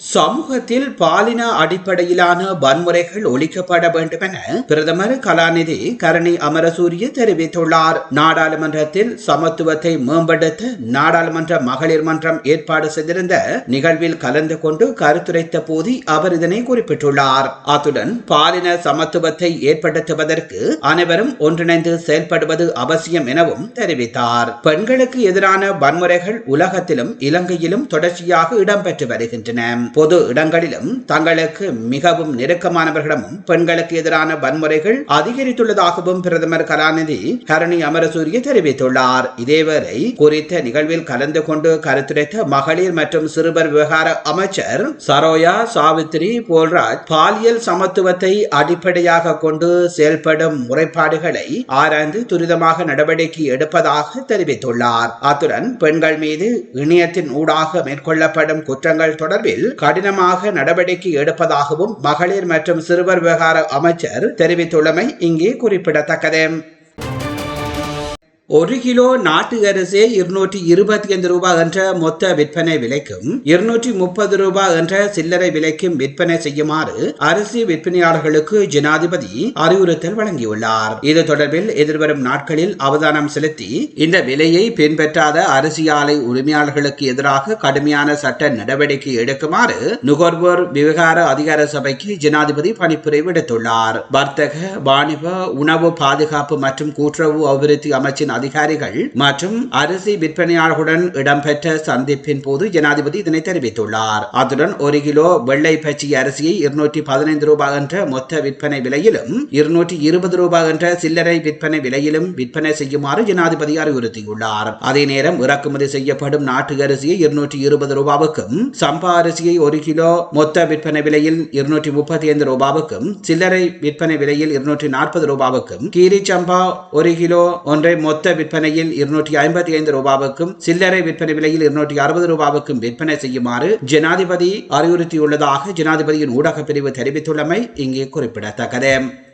சமூகத்தில் பாலின அடிப்படையிலான வன்முறைகள் ஒழிக்கப்பட வேண்டும் என பிரதமர் கலாநிதி கரணி அமரசூரிய தெரிவித்துள்ளார். நாடாளுமன்றத்தில் சமத்துவத்தை மேம்படுத்த நாடாளுமன்ற மகளிர் மன்றம் ஏற்பாடு செய்திருந்த நிகழ்வில் கலந்து கொண்டு கருத்துரைத்த போது அவர் இதனை குறிப்பிட்டுள்ளார். அத்துடன் பாலின சமத்துவத்தை ஏற்படுத்துவதற்கு அனைவரும் ஒன்றிணைந்து செயல்படுவது அவசியம் எனவும் தெரிவித்தார். பெண்களுக்கு எதிரான வன்முறைகள் உலகத்திலும் இலங்கையிலும் தொடர்ச்சியாக இடம்பெற்று வருகின்றன. பொது இடங்களிலும் தங்களுக்கு மிகவும் நெருக்கமானவர்களிடமும் பெண்களுக்கு எதிரான வன்முறைகள் அதிகரித்துள்ளதாகவும் பிரதமர் கலாநிதி கரணி அமரசூரிய தெரிவித்துள்ளார். இதேவரை குறித்த நிகழ்வில் கலந்து கொண்டு கருத்துரைத்த மகளிர் மற்றும் சிறுவர் விவகார அமைச்சர் சரோயா சாவித்ரி போல்ராஜ் பாலியல் சமத்துவத்தை அடிப்படையாக கொண்டு செயல்படும் முறைப்பாடுகளை ஆராய்ந்து துரிதமாக நடவடிக்கை எடுப்பதாக தெரிவித்துள்ளார். அத்துடன் பெண்கள் மீது இணையத்தின் ஊடாக மேற்கொள்ளப்படும் குற்றங்கள் தொடர்பில் கடினமாக நடவடிக்கை எடுப்பதாகவும் மகளிர் மற்றும் சிறுவர் விவகார அமைச்சர் தெரிவித்துள்ளமை இங்கே குறிப்பிடத்தக்கது. ஒரு கிலோ நாட்டு அரிசி இருநூற்றி இருபத்தி ஐந்து ரூபாய் என்ற மொத்த விற்பனை விலைக்கும் இருநூற்றி முப்பது ரூபாய் என்ற சில்லறை விலைக்கும் விற்பனை செய்யுமாறு அரிசி விற்பனையாளர்களுக்கு ஜனாதிபதி அறிவுறுத்தல் வழங்கியுள்ளார். இது தொடர்பில் எதிர்வரும் நாட்களில் அவதானம் செலுத்தி இந்த விலையை பின்பற்றாத அரிசி ஆலை உரிமையாளர்களுக்கு எதிராக கடுமையான சட்ட நடவடிக்கை எடுக்குமாறு நுகர்வோர் விவகார அதிகார சபைக்கு ஜனாதிபதி பணிப்புரை விடுத்துள்ளார். வர்த்தக வாணிப உணவு பாதுகாப்பு மற்றும் கூட்டுறவு அபிவிருத்தி அமைச்சின் அதிகாரிகள் மற்றும் அரிசி விற்பனையாளர்களுடன் இடம்பெற்ற சந்திப்பின் போது ஜனாதிபதி இதனை தெரிவித்துள்ளார். அத்துடன் ஒரு கிலோ வெள்ளை பச்சி அரிசியை இருநூற்றி பதினைந்து ரூபாய் என்ற மொத்த விற்பனை விலையிலும் இருநூற்றி இருபது ரூபாய் என்ற சில்லறை விற்பனை விலையிலும் விற்பனை செய்யுமாறு ஜனாதிபதி அறிவுறுத்தியுள்ளார். அதே நேரம் இறக்குமதி செய்யப்படும் நாட்டு அரிசியை இருநூற்றி இருபது ரூபாவுக்கும் சம்பா அரிசியை ஒரு கிலோ மொத்த விற்பனை விலையில் இருநூற்றி முப்பத்தி ஐந்து ரூபாவுக்கும் சில்லறை விற்பனை விலையில் இருநூற்றி நாற்பது ரூபாவுக்கும் கீரி சம்பா ஒரு கிலோ ஒன்றை மொத்த விற்பனையில் இருநூற்றி ஐம்பத்தி ஐந்து ரூபாவுக்கும் சில்லறை விற்பனை விலையில் இருநூற்றி அறுபது ரூபாவுக்கும் விற்பனை செய்யுமாறு ஜனாதிபதி அறிவுறுத்தியுள்ளதாக ஜனாதிபதியின் ஊடகப் பிரிவு தெரிவித்துள்ளமை இங்கே குறிப்பிடத்தக்கது.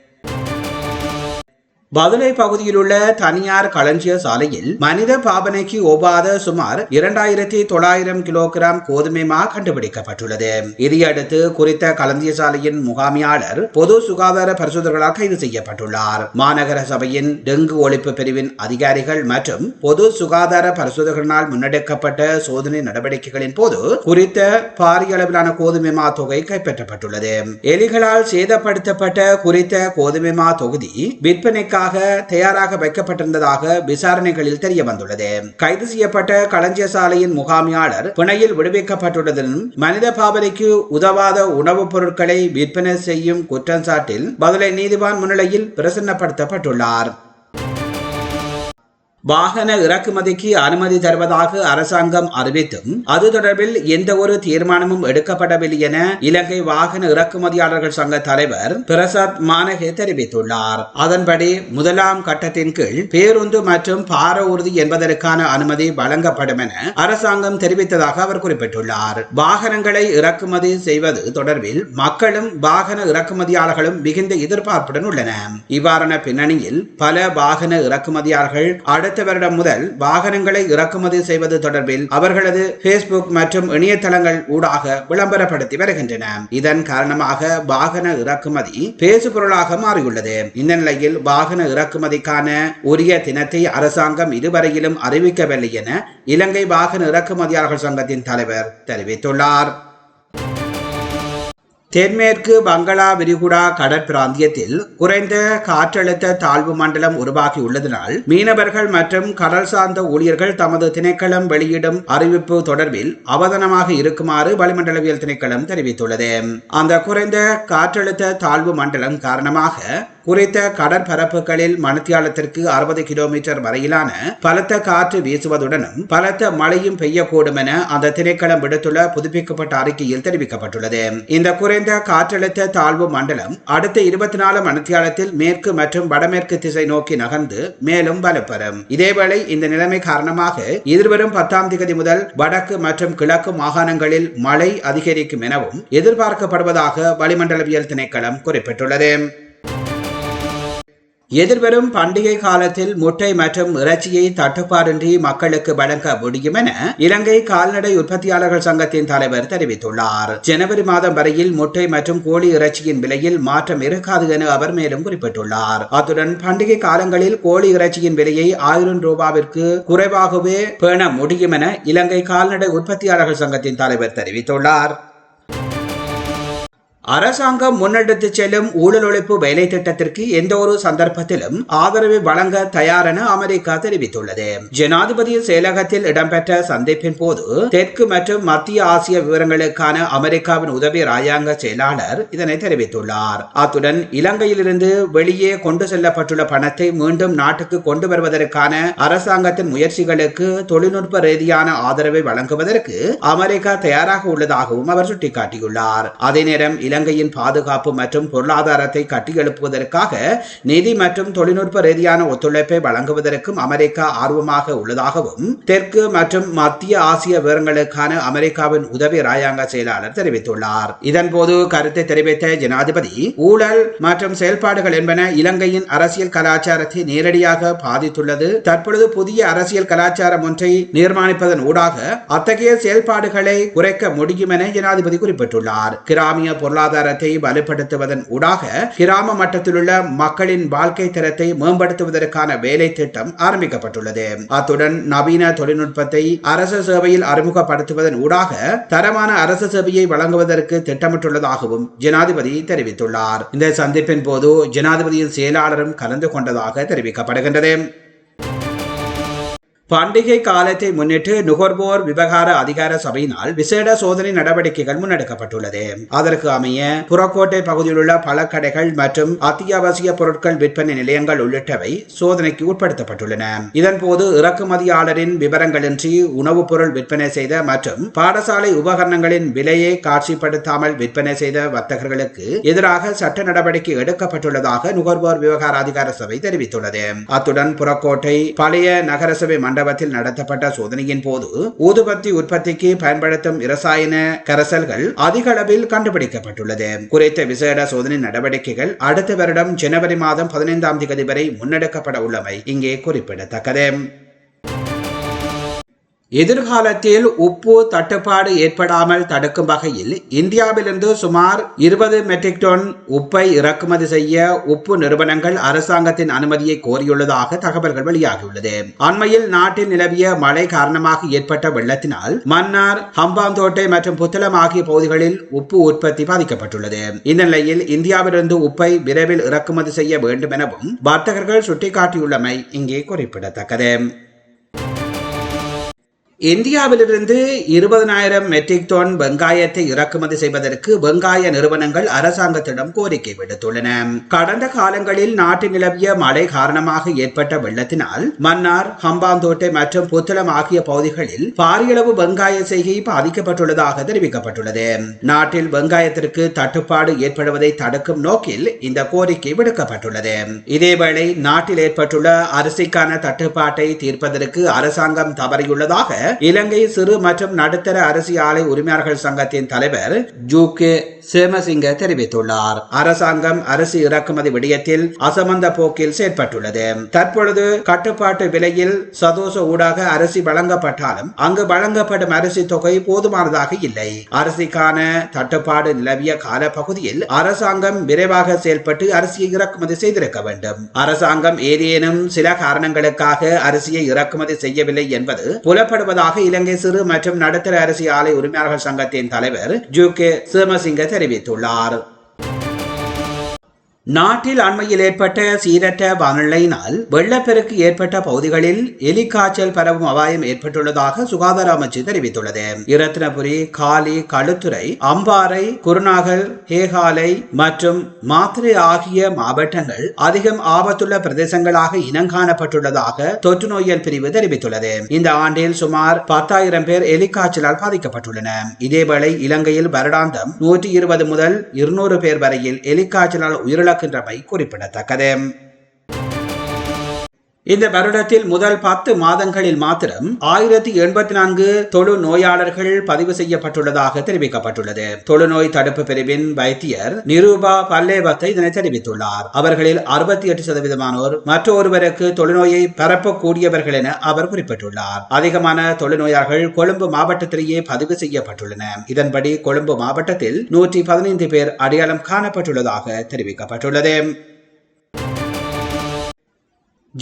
பதுளை பகுதியில் உள்ள தனியார் களஞ்சிய சாலையில் மனித பாவனைக்கு ஒவ்வாத சுமார் இரண்டாயிரத்தி தொள்ளாயிரம் கிலோகிராம் கோதுமை மா கண்டுபிடிக்கப்பட்டுள்ளது. இதையடுத்து குறித்த களஞ்சிய சாலையின் முகாமியாளர் பொது சுகாதார பரிசோதகர்களால் கைது செய்யப்பட்டுள்ளார். மாநகர சபையின் டெங்கு ஒழிப்பு பிரிவின் அதிகாரிகள் மற்றும் பொது சுகாதார பரிசோதகர்களால் முன்னெடுக்கப்பட்ட சோதனை நடவடிக்கைகளின் போது குறித்த பாரிய அளவிலான கோதுமை மா தொகை கைப்பற்றப்பட்டுள்ளது. எலிகளால் சேதப்படுத்தப்பட்ட குறித்த கோதுமை மா தொகுதி விற்பனைக்காக விற்பனைக்காக தயாராக வைக்கப்பட்டிருந்ததாக விசாரணைகளில் தெரிய வந்துள்ளது கைது செய்யப்பட்ட களஞ்சிய சாலையின் முகாமியாளர் பிணையில் விடுவிக்கப்பட்டுள்ளதுடன் மனித பாவனைக்கு உதவாத உணவுப் பொருட்களை விற்பனை செய்யும் குற்றச்சாட்டில் பதிலை நீதிவான் முன்னிலையில் பிரசன்னப்படுத்தப்பட்டுள்ளார். வாகன இறக்குமதிக்கு அனுமதி தருவதாக அரசாங்கம் அறிவித்தும் அது தொடர்பில் எந்த ஒரு தீர்மானமும் எடுக்கப்படவில்லை என இலங்கை வாகன இறக்குமதியாளர்கள் சங்க தலைவர் பிரசாத் மானகே தெரிவித்துள்ளார். அதன்படி முதலாம் கட்டத்தின் கீழ் பேருந்து மற்றும் பார ஊர்தி என்பதற்கான அனுமதி வழங்கப்படும் என அரசாங்கம் தெரிவித்ததாக அவர் குறிப்பிட்டுள்ளார். வாகனங்களை இறக்குமதி செய்வது தொடர்பில் மக்களும் வாகன இறக்குமதியாளர்களும் மிகுந்த எதிர்பார்ப்புடன் உள்ளன இவ்வாறான பின்னணியில் பல வாகன இறக்குமதியாளர்கள் அடுத்த அடுத்த வருடம் முதல் வாகனங்களை இறக்குமதி செய்வது தொடர்பில் அவர்களது பேஸ்புக் மற்றும் இணையதளங்கள் ஊடாக விளம்பரப்படுத்தி வருகின்றன. இதன் காரணமாக வாகன இறக்குமதி பேசு பொருளாக மாறியுள்ளது. இந்த நிலையில் வாகன இறக்குமதிக்கான உரிய தினத்தை அரசாங்கம் இதுவரையிலும் அறிவிக்கவில்லை என இலங்கை வாகன இறக்குமதியாளர்கள் சங்கத்தின் தலைவர் தெரிவித்துள்ளார். தென்மேற்கு பங்களா விரிகுடா கடற்பிராந்தியத்தில் குறைந்த காற்றழுத்த தாழ்வு மண்டலம் உருவாகி உள்ளதனால் மீனவர்கள் மற்றும் கடல் சார்ந்த ஊழியர்கள் தமது திணைக்களம் வெளியிடும் அறிவிப்பு தொடர்பில் அவதானமாக இருக்குமாறு வளிமண்டலவியல் திணைக்களம் தெரிவித்துள்ளது. அந்த குறைந்த காற்றழுத்த தாழ்வு மண்டலம் காரணமாக குறித்த கடற்பரப்புகளில் மணித்தியாலத்திற்கு அறுபது கிலோமீட்டர் வரையிலான பலத்த காற்று வீசுவதுடனும் பலத்த மழையும் பெய்யக்கூடும் என அந்த திணைக்களம் விடுத்துள்ள புதுப்பிக்கப்பட்ட அறிக்கையில் தெரிவிக்கப்பட்டுள்ளது. இந்த குறைந்த காற்றழுத்த தாழ்வு மண்டலம் அடுத்த இருபத்தி நாலு மணித்தியாலத்தில் மேற்கு மற்றும் வடமேற்கு திசை நோக்கி நகர்ந்து மேலும் வலுப்பெறும். இதேவேளை இந்த நிலைமை காரணமாக எதிர்வரும் பத்தாம் தேதி முதல் வடக்கு மற்றும் கிழக்கு மாகாணங்களில் மழை அதிகரிக்கும் எனவும் எதிர்பார்க்கப்படுவதாக வளிமண்டலவியல் திணைக்களம் குறிப்பிட்டுள்ளது. எதிர்வரும் பண்டிகை காலத்தில் முட்டை மற்றும் இறைச்சியை தட்டுப்பாடின்றி மக்களுக்கு வழங்க முடியும் என இலங்கை கால்நடை உற்பத்தியாளர்கள் சங்கத்தின் தலைவர் தெரிவித்துள்ளார். ஜனவரி மாதம் வரையில் முட்டை மற்றும் கோழி இறைச்சியின் விலையில் மாற்றம் இருக்காது என அவர் மேலும் குறிப்பிட்டுள்ளார். அத்துடன் பண்டிகை காலங்களில் கோழி இறைச்சியின் விலையை ஆயிரம் ரூபாவிற்கு குறைவாகவே பேண முடியும் என இலங்கை கால்நடை உற்பத்தியாளர்கள் சங்கத்தின் தலைவர் தெரிவித்துள்ளார். அரசாங்கம் முன்னெடுத்து செல்லும் ஊழல் ஒழிப்பு வேலை திட்டத்திற்கு எந்த ஒரு சந்தர்ப்பத்திலும் ஆதரவை வழங்க தயார் என அமெரிக்கா தெரிவித்துள்ளது. ஜனாதிபதி செயலகத்தில் இடம்பெற்ற சந்திப்பின் போது தெற்கு மற்றும் மத்திய ஆசிய விவரங்களுக்கான அமெரிக்காவின் உதவி ராஜாங்க செயலாளர் இதனை தெரிவித்துள்ளார். அத்துடன் இலங்கையிலிருந்து வெளியே கொண்டு செல்லப்பட்டுள்ள பணத்தை மீண்டும் நாட்டுக்கு கொண்டு வருவதற்கான அரசாங்கத்தின் முயற்சிகளுக்கு தொழில்நுட்ப ரீதியான ஆதரவை வழங்குவதற்கு அமெரிக்கா தயாராக உள்ளதாகவும் அவர் சுட்டிக்காட்டியுள்ளார். அதே நேரம் இலங்கையின் பாதுகாப்பு மற்றும் பொருளாதாரத்தை கட்டியெழுப்புவதற்காக நிதி மற்றும் தொழில்நுட்ப ரீதியான ஒத்துழைப்பை வழங்குவதற்கும் அமெரிக்கா ஆர்வமாக உள்ளதாகவும் தெற்கு மற்றும் மத்திய ஆசிய விவரங்களுக்கான அமெரிக்காவின் உதவி ராயாங்க செயலாளர் தெரிவித்துள்ளார். இதன்போது கருத்தை தெரிவித்த ஜனாதிபதி ஊழல் மற்றும் செயல்பாடுகள் என்பன இலங்கையின் அரசியல் கலாச்சாரத்தை நேரடியாக பாதித்துள்ளது. தற்பொழுது புதிய அரசியல் கலாச்சாரம் ஒன்றை நிர்மாணிப்பதன் ஊடாக அத்தகைய செயல்பாடுகளை குறைக்க முடியும் என ஜனாதிபதி குறிப்பிட்டுள்ளார். கிராமிய பொருளாதார பொருளாதாரத்தை வலுப்படுத்துவதன் ஊடாக கிராம மட்டத்திலுள்ள மக்களின் வாழ்க்கை தரத்தை மேம்படுத்துவதற்கான வேலை திட்டம் ஆரம்பிக்கப்பட்டுள்ளது. அத்துடன் நவீன தொழில்நுட்பத்தை அரசு சேவையில் அறிமுகப்படுத்துவதன் ஊடாக தரமான அரசு சேவையை வழங்குவதற்கு திட்டமிட்டுள்ளதாகவும் ஜனாதிபதி தெரிவித்துள்ளார். இந்த சந்திப்பின் போது ஜனாதிபதியின் செயலாளரும் கலந்து கொண்டதாக தெரிவிக்கப்படுகின்றது. பண்டிகை காலத்தை முன்னிட்டு நுகர்வோர் விவகார அதிகார சபையினால் விசேட சோதனை நடவடிக்கைகள் முன்னெடுக்கப்பட்டுள்ளது. அதற்கு அமைய புறக்கோட்டை பகுதியில் உள்ள பல கடைகள் மற்றும் அத்தியாவசிய பொருட்கள் விற்பனை நிலையங்கள் உள்ளிட்டவை சோதனைக்கு உட்படுத்தப்பட்டுள்ளன. இதன்போது இறக்குமதியாளரின் விவரங்களின்றி உணவுப் பொருள் விற்பனை செய்த மற்றும் பாடசாலை உபகரணங்களின் விலையை காட்சிப்படுத்தாமல் விற்பனை செய்த வர்த்தகர்களுக்கு எதிராக சட்ட நடவடிக்கை எடுக்கப்பட்டுள்ளதாக நுகர்வோர் விவகார அதிகார சபை தெரிவித்துள்ளது. அத்துடன் புறக்கோட்டை பழைய நகரசபை மண்டபத்தில் நடத்தப்பட்ட சோதனையின் போது ஊதுபத்தி உற்பத்திக்கு பயன்படுத்தும் இரசாயன கரைசல்கள் அதிக அளவில் கண்டுபிடிக்கப்பட்டுள்ளது. குறித்த விசேட சோதனை நடவடிக்கைகள் அடுத்த வருடம் ஜனவரி மாதம் பதினைந்தாம் தேதி வரை முன்னெடுக்கப்பட உள்ளமை இங்கே குறிப்பிடத்தக்கது. எதிர்காலத்தில் உப்பு தட்டுப்பாடு ஏற்படாமல் தடுக்கும் வகையில் இந்தியாவிலிருந்து சுமார் இருபது மெட்ரிக் டன் உப்பை இறக்குமதி செய்ய உப்பு நிறுவனங்கள் அரசாங்கத்தின் அனுமதியை கோரியுள்ளதாக தகவல்கள் வெளியாகியுள்ளது. அண்மையில் நாட்டில் நிலவிய மழை காரணமாக ஏற்பட்ட வெள்ளத்தினால் மன்னார் ஹம்பாந்தோட்டை மற்றும் புத்தளம் ஆகிய பகுதிகளில் உப்பு உற்பத்தி பாதிக்கப்பட்டுள்ளது. இந்த நிலையில் இந்தியாவிலிருந்து உப்பை விரைவில் இறக்குமதி செய்ய வேண்டும் எனவும் வர்த்தகர்கள் சுட்டிக்காட்டியுள்ளமை இங்கே குறிப்பிடத்தக்கது. இந்தியாவிலிருந்து இருபதனாயிரம் மெட்ரிக் டன் வெங்காயத்தை இறக்குமதி செய்வதற்கு வெங்காய நிறுவனங்கள் அரசாங்கத்திடம் கோரிக்கை விடுத்துள்ளன. கடந்த காலங்களில் நாட்டில் நிலவிய மழை காரணமாக ஏற்பட்ட வெள்ளத்தினால் மன்னார் ஹம்பாந்தோட்டை மற்றும் புத்தளம் ஆகிய பகுதிகளில் பாரியளவு வெங்காய செய்கை பாதிக்கப்பட்டுள்ளதாக தெரிவிக்கப்பட்டுள்ளது. நாட்டில் வெங்காயத்திற்கு தட்டுப்பாடு ஏற்படுவதை தடுக்கும் நோக்கில் இந்த கோரிக்கை விடுக்கப்பட்டுள்ளது. இதேவேளை நாட்டில் ஏற்பட்டுள்ள அரிசிக்கான தட்டுப்பாட்டை தீர்ப்பதற்கு அரசாங்கம் தவறியுள்ளதாக இலங்கை சிறு மற்றும் நடுத்தர அரிசி ஆலை உரிமையாளர்கள் சங்கத்தின் தலைவர் ஜூ கே சேமசிங்க தெரிவித்துள்ளார். அரசாங்கம் அரிசி இறக்குமதி விடயத்தில் அசமந்த போக்கில் செயற்பட்டுள்ளது. தற்பொழுது கட்டுப்பாட்டு விலையில் சதோச ஊடாக அரிசி வழங்கப்பட்டாலும் அங்கு வழங்கப்படும் அரிசி தொகை போதுமானதாக இல்லை. அரிசிக்கான தட்டுப்பாடு நிலவிய கால பகுதியில் அரசாங்கம் விரைவாக செயல்பட்டு அரிசியை இறக்குமதி செய்திருக்க வேண்டும். அரசாங்கம் ஏதேனும் சில காரணங்களுக்காக அரிசியை இறக்குமதி செய்யவில்லை என்பது புலப்படுவதாக இலங்கை சிறு மற்றும் நடுத்தர அரிசி ஆலை உரிமையாளர்கள் சங்கத்தின் தலைவர் ஜூ கே சேமசிங்க தெரிவித்துள்ளார் நாட்டில் அண்மையில் ஏற்பட்ட சீரற்ற வானிலையினால் வெள்ளப்பெருக்கு ஏற்பட்ட பகுதிகளில் எலிக்காய்ச்சல் பரவும் அபாயம் ஏற்பட்டுள்ளதாக சுகாதார அமைச்சு தெரிவித்துள்ளது. இரத்தினபுரி காலி களுத்துறை அம்பாறை குருநாகல் ஹேகாலை மற்றும் மாத்திரை ஆகிய மாவட்டங்கள் அதிகம் ஆபத்துள்ள பிரதேசங்களாக இனங்காணப்பட்டுள்ளதாக தொற்று நோயியல் பிரிவு தெரிவித்துள்ளது. இந்த ஆண்டில் சுமார் பத்தாயிரம் பேர் எலிக்காய்ச்சலால் பாதிக்கப்பட்டுள்ளனர். இதேவேளை இலங்கையில் வருடாந்தம் நூற்றி இருபது முதல் இருநூறு பேர் வரையில் எலிக்காய்ச்சலால் உயிரிழக்கின்றமை குறிப்பிடத்தக்கது இந்த வருடத்தில் முதல் பத்து மாதங்களில் மாத்திரம் ஆயிரத்தி எண்பத்தி நான்கு தொழு நோயாளர்கள் பதிவு செய்யப்பட்டுள்ளதாக தெரிவிக்கப்பட்டுள்ளது. தொழுநோய் தடுப்பு பிரிவின் வைத்தியர் நிரூபா பல்லேவத்தை இதனை தெரிவித்துள்ளார். அவர்களில் அறுபத்தி எட்டு சதவீதமானோர் மற்றொருவருக்கு தொழுநோயை பரப்பக்கூடியவர்கள் என அவர் குறிப்பிட்டுள்ளார். அதிகமான தொழுநோயாளர்கள் கொழும்பு மாவட்டத்திலேயே பதிவு செய்யப்பட்டுள்ளன. இதன்படி கொழும்பு மாவட்டத்தில் நூற்றி பதினைந்து பேர் அடையாளம் காணப்பட்டுள்ளதாக தெரிவிக்கப்பட்டுள்ளது.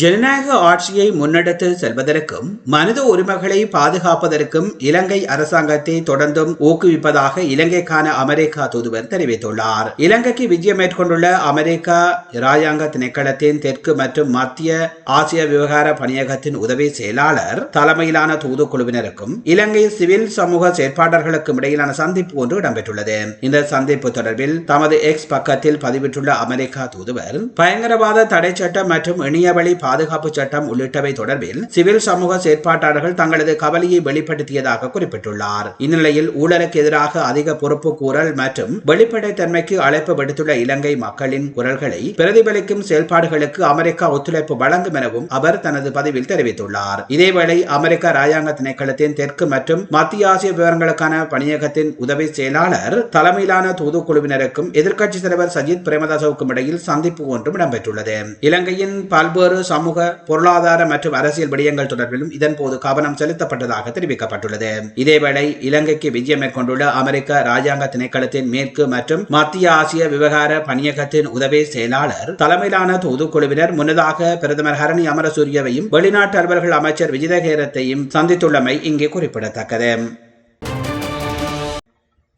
ஜனநாயக ஆட்சியை முன்னெடுத்து செல்வதற்கும் மனித உரிமைகளை பாதுகாப்பதற்கும் இலங்கை அரசாங்கத்தை தொடர்ந்தும் ஊக்குவிப்பதாக இலங்கைக்கான அமெரிக்கா தூதுவர் தெரிவித்துள்ளார். இலங்கைக்கு விஜயம் மேற்கொண்டுள்ள அமெரிக்கா இராயாங்க திணைக்களத்தின் தெற்கு மற்றும் மத்திய ஆசிய விவகார பணியகத்தின் உதவி செயலாளர் தலைமையிலான தூதுக்குழுவினருக்கும் இலங்கை சிவில் சமூக செயற்பாளர்களுக்கும் இடையிலான சந்திப்பு ஒன்று இடம்பெற்றுள்ளது. இந்த சந்திப்பு தொடர்பில் தமது எக்ஸ் பக்கத்தில் பதிவிட்டுள்ள அமெரிக்கா தூதுவர் பயங்கரவாத தடை சட்டம் மற்றும் இணையவழி பாதுகாப்பு சட்டம் உள்ளிட்டவை தொடர்பில் சிவில் சமூக செயற்பாட்டாளர்கள் தங்களது கவலையை வெளிப்படுத்தியதாக குறிப்பிட்டுள்ளார். இந்நிலையில் ஊழலுக்கு எதிராக அதிக பொறுப்பு கூறல் மற்றும் வெளிப்படைத்தன்மைக்கு அழைப்பு விடுத்துள்ள இலங்கை மக்களின் குரல்களை பிரதிபலிக்கும் செயல்பாடுகளுக்கு அமெரிக்கா ஒத்துழைப்பு வழங்கும் எனவும் அவர் தனது பதிவில் தெரிவித்துள்ளார். இதேவேளை அமெரிக்க ராயாங்க திணைக்களத்தின் தெற்கு மற்றும் மத்திய ஆசிய விவரங்களுக்கான பணியகத்தின் உதவி செயலாளர் தலைமையிலான தூதுக்குழுவினருக்கும் எதிர்க்கட்சித் தலைவர் சஜித் பிரேமதாசவுக்கும் இடையில் சந்திப்பு ஒன்றும் இடம்பெற்றுள்ளது. இலங்கையின் பல்வேறு சமூக பொருளாதார மற்றும் அரசியல் விடயங்கள் தொடர்பிலும் இதன்போது கவனம் செலுத்தப்பட்டதாக தெரிவிக்கப்பட்டுள்ளது. இதேவேளை இலங்கைக்கு விஜயம் மேற்கொண்டுள்ள அமெரிக்க ராஜாங்க திணைக்களத்தின் மேற்கு மற்றும் மத்திய ஆசிய விவகார பணியகத்தின் உதவி செயலாளர் தலைமையிலான தூதுக்குழுவினர் முன்னதாக பிரதமர் ஹரணி அமரசூரியவையும் வெளிநாட்டு அலுவல்கள் அமைச்சர் விஜயகேரத்தையும் சந்தித்துள்ளமை இங்கே குறிப்பிடத்தக்கது.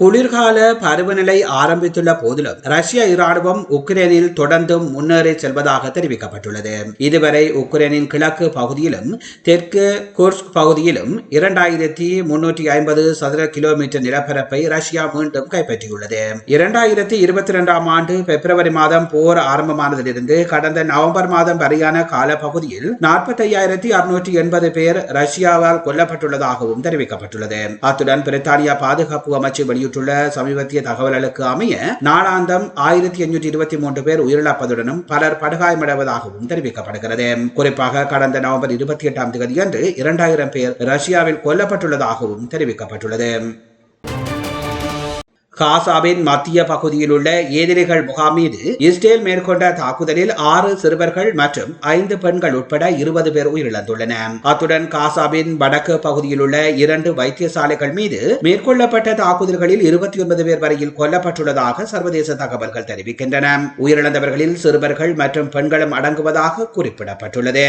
குளிர்கால பருவநிலை ஆரம்பித்துள்ள போதிலும் ரஷ்ய இராணுவம் உக்ரைனில் தொடர்ந்தும் முன்னேறி செல்வதாக தெரிவிக்கப்பட்டுள்ளது. இதுவரை உக்ரைனின் கிழக்கு பகுதியிலும் தெற்கு குர்ஸ்க் பகுதியிலும் இரண்டாயிரத்தி முன்னூற்றி ஐம்பது சதுர கிலோமீட்டர் நிலப்பரப்பை ரஷ்யா மீண்டும் கைப்பற்றியுள்ளது. இரண்டாயிரத்தி இருபத்தி இரண்டாம் ஆண்டு பிப்ரவரி மாதம் போர் ஆரம்பமானதிலிருந்து கடந்த நவம்பர் மாதம் வரையான கால பகுதியில் நாற்பத்தி ஐயாயிரத்தி அறுநூற்றி எண்பது பேர் ரஷ்யாவால் கொல்லப்பட்டுள்ளதாகவும் தெரிவிக்கப்பட்டுள்ளது. அத்துடன் பிரித்தானியா பாதுகாப்பு அமைச்சு வெளியிட்டுள்ள சமீபத்திய தகவல்களுக்கு அமைய நாளாந்தம் ஆயிரத்தி எண்ணூற்றி இருபத்தி மூன்று பேர் உயிரிழப்பதுடனும் பலர் படுகாயமடைவதாகவும் தெரிவிக்கப்படுகிறது. குறிப்பாக கடந்த நவம்பர் இருபத்தி எட்டாம் தேதி அன்று இரண்டாயிரம் பேர் ரஷ்யாவில் கொல்லப்பட்டுள்ளதாகவும் தெரிவிக்கப்பட்டுள்ளது. காசாவின் மத்திய பகுதியில் உள்ள எதிரிகள் முகாம் மீது இஸ்ரேல் மேற்கொண்ட தாக்குதலில் ஆறு சிறுவர்கள் மற்றும் ஐந்து பெண்கள் உட்பட இருபது பேர் உயிரிழந்துள்ளனர் அத்துடன் காசாவின் வடக்கு பகுதியில் உள்ள இரண்டு வைத்தியசாலைகள் மீது மேற்கொள்ளப்பட்ட தாக்குதல்களில் இருபத்தி ஒன்பது பேர் வரையில் கொல்லப்பட்டுள்ளதாக சர்வதேச தகவல்கள் தெரிவிக்கின்றன. உயிரிழந்தவர்களில் சிறுவர்கள் மற்றும் பெண்களும் அடங்குவதாக குறிப்பிடப்பட்டுள்ளது.